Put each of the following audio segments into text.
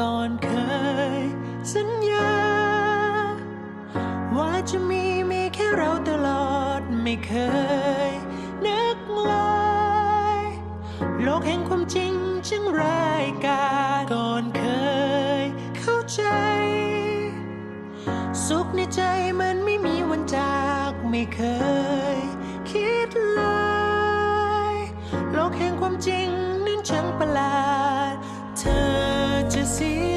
ก่อนเคย สัญญา ว่าจะมีมีแค่เราตลอดไม่เคย นึกเลย โลกแห่งความจริงจึงรายกาก่อนเคย เข้าใจ สุขในใจมันไม่มีวันจากไม่เคย คิดเลย โลกแห่งความจริงนั้นช่างประหลาด see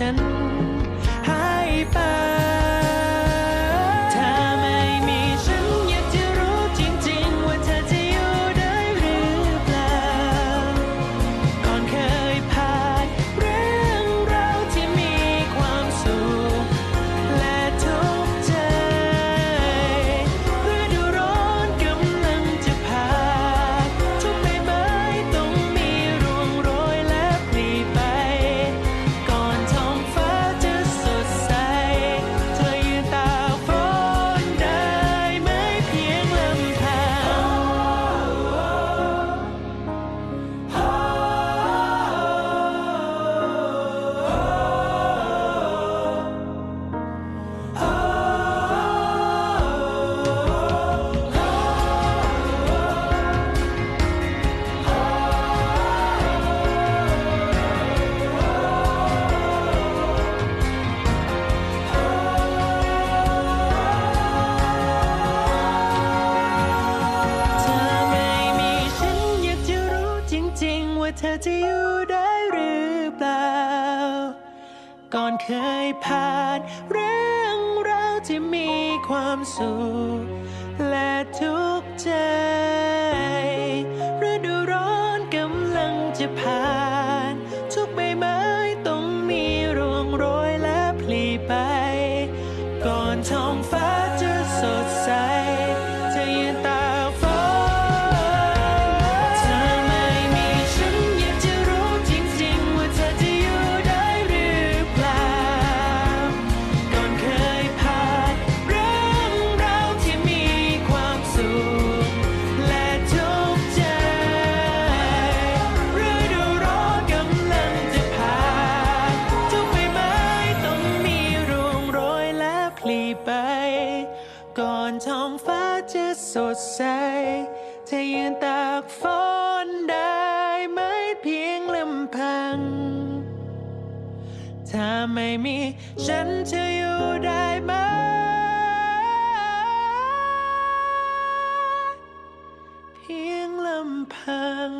and าเธอจะอยู่ได้หรือเปล่า ก่อนเคยผ่านเรื่องราวที่มีความสุขและทุกข์ใจ สดใสจะยืนตากฝนได้ไหมเพียงลำพัง ถ้าไม่มีฉันจะอยู่ได้ไหม เพียงลำพัง